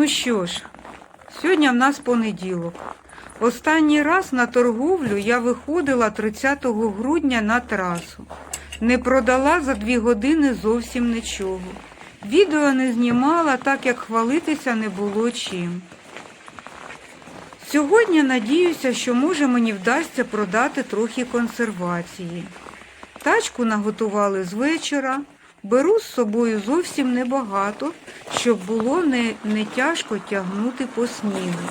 Ну що ж, сьогодні в нас понеділок. Останній раз на торговлю я виходила 30 грудня на трасу. Не продала за дві години зовсім нічого. Відео не знімала, так як хвалитися не було чим. Сьогодні надіюся, що може мені вдасться продати трохи консервації. Тачку наготували з вечора. Беру з собою зовсім небагато, щоб було не, не тяжко тягнути по снігу.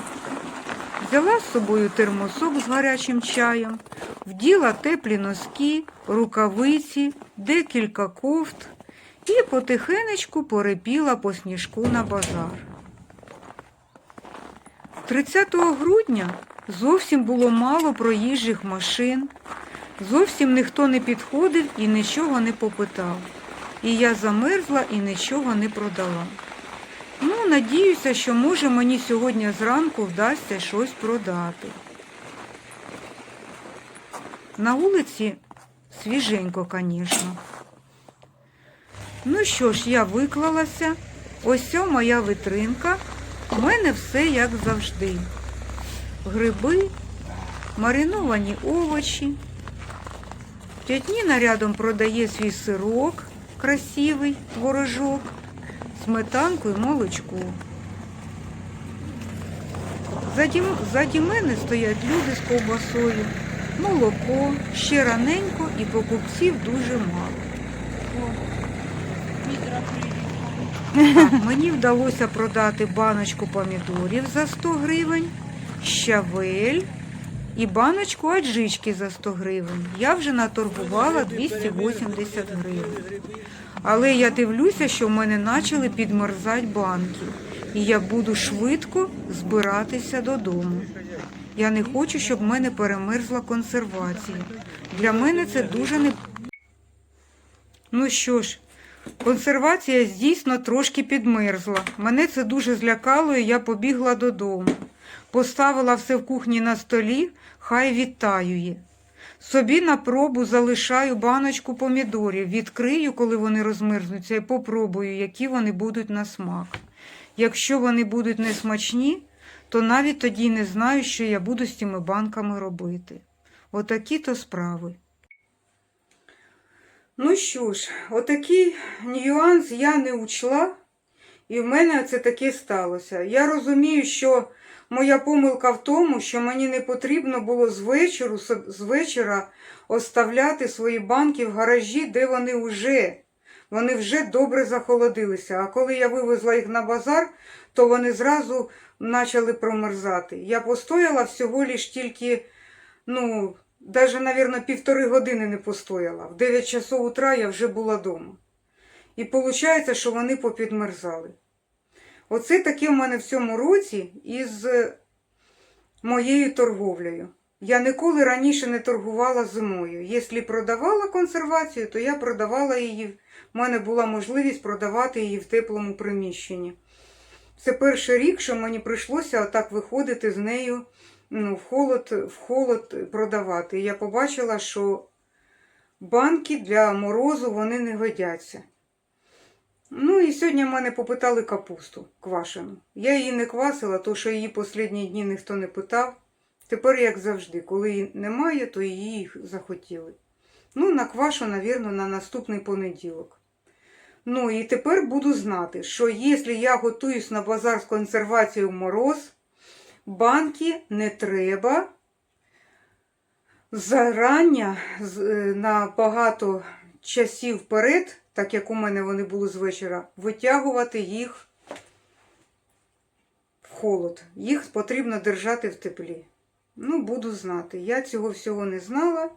Взяла з собою термосок з гарячим чаєм, вділа теплі носки, рукавиці, декілька кофт і потихенечку порепіла по сніжку на базар. 30 грудня зовсім було мало проїжджих машин, зовсім ніхто не підходив і нічого не попитав. І я замерзла і нічого не продала. Ну, надіюся, що може мені сьогодні зранку вдасться щось продати. На вулиці свіженько, звісно. Ну що ж, я виклалася. Ось моя витринка. У мене все як завжди. Гриби, мариновані овочі. Тятніна рядом продає свій сирок, красивий творожок, сметанку і молочко. Заді, заді мене стоять люди з ковбасою, молоко, ще раненько і покупців дуже мало. Мені вдалося продати баночку помідорів за 100 гривень, щавель і баночку аджички за 100 гривень. Я вже наторгувала 280 гривень. Але я дивлюся, що в мене почали підмерзати банки. І я буду швидко збиратися додому. Я не хочу, щоб в мене перемерзла консервація. Для мене це дуже не. Ну що ж, консервація дійсно трошки підмерзла. Мене це дуже злякало, і я побігла додому. Поставила все в кухні на столі, хай відтаює. Собі на пробу залишаю баночку помідорів, відкрию, коли вони розмерзнуться, і попробую, які вони будуть на смак. Якщо вони будуть несмачні, то навіть тоді не знаю, що я буду з цими банками робити. Отакі то справи. Ну що ж, отакий нюанс я не учла, і в мене це таке сталося. Я розумію, що моя помилка в тому, що мені не потрібно було з, вечору, з вечора оставляти свої банки в гаражі, де вони вже, вони вже добре захолодилися. А коли я вивезла їх на базар, то вони зразу почали промерзати. Я постояла всього лиш тільки, ну, навіть, мабуть, півтори години не постояла. В 9 часов утра я вже була вдома. І виходить, що вони попідмерзали. Оце таке в мене в цьому році із моєю торговлею. Я ніколи раніше не торгувала зимою. Якщо продавала консервацію, то я продавала її. У мене була можливість продавати її в теплому приміщенні. Це перший рік, що мені прийшлося отак виходити з нею ну, в холод, в холод продавати. Я побачила, що банки для морозу вони не годяться. Ну і сьогодні мене попитали капусту квашену. Я її не квасила, тому що її останні дні ніхто не питав. Тепер, як завжди, коли її немає, то її захотіли. Ну, наквашу, навірно, на наступний понеділок. Ну і тепер буду знати, що якщо я готуюсь на базар з консервацією в мороз, банки не треба зарання на багато часів вперед, так як у мене вони були з вечора, витягувати їх в холод. Їх потрібно держати в теплі. Ну, буду знати. Я цього всього не знала.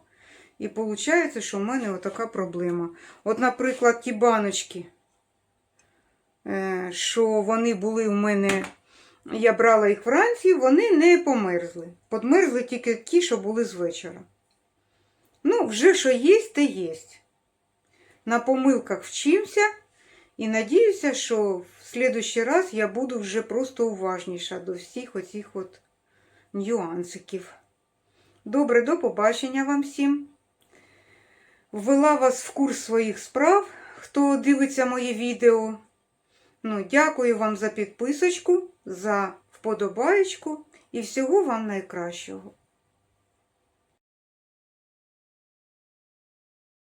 І виходить, що в мене отака проблема. От, наприклад, ті баночки, е, що вони були у мене, я брала їх вранці, вони не померзли. Подмерзли тільки ті, що були з вечора. Ну, вже що є, те є. На помилках вчимся і надіюся, що в следующий раз я буду вже просто уважніша до всіх оцих от нюансиків. Добре, до побачення вам всім. Ввела вас в курс своїх справ, хто дивиться моє відео. Ну, дякую вам за підписочку. за вподобаєчку і всього вам найкращого.